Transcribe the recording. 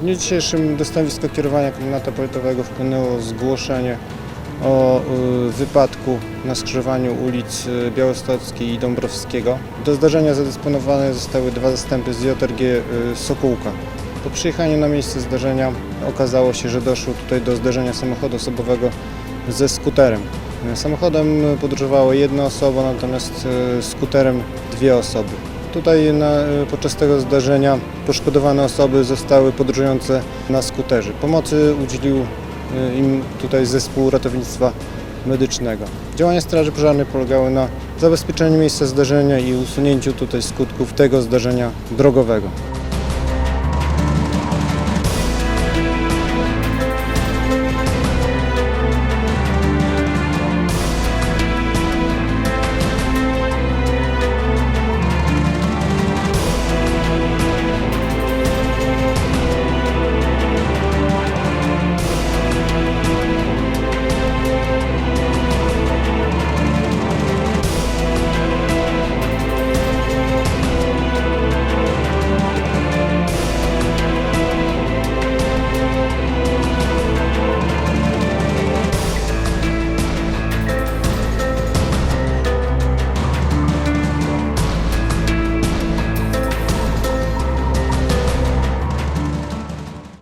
W dniu dzisiejszym do stanowiska kierowania komendanta powiatowego wpłynęło zgłoszenie o y, wypadku na skrzyżowaniu ulic y, Białostockiej i Dąbrowskiego. Do zdarzenia zadysponowane zostały dwa zastępy z JRG y, Sokółka. Po przyjechaniu na miejsce zdarzenia okazało się, że doszło tutaj do zdarzenia samochodu osobowego ze skuterem. Samochodem podróżowało jedna osoba, natomiast skuterem dwie osoby. Tutaj na, podczas tego zdarzenia poszkodowane osoby zostały podróżujące na skuterze. Pomocy udzielił y, im tutaj zespół ratownictwa medycznego. Działania Straży Pożarnej polegały na zabezpieczeniu miejsca zdarzenia i usunięciu tutaj skutków tego zdarzenia drogowego.